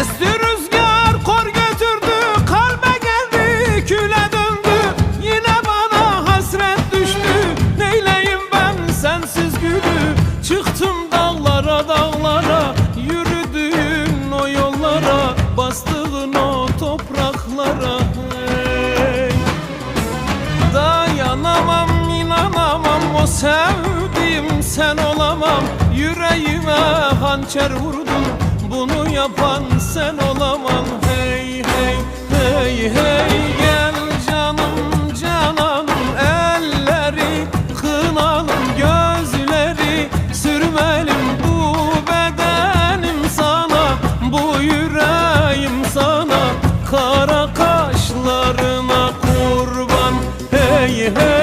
Esti rüzgar kor götürdü kalbe geldi küle döndü. Yine bana hasret düştü. Neyleyim ben sensiz gülü? Çıktım dağlara dağlara yürüdüğün o yollara. Bastığın o topraklara. Dayanamam inanamam o sevdiğim sen olamam. Yüreğime hançer vurdun bunu yapan sen olaman. Hey hey hey hey gel canım canan elleri kınalım gözleri sürmelim. Bu bedenim sana bu yüreğim sana. Kara kaşlarına kurban. Hey hey.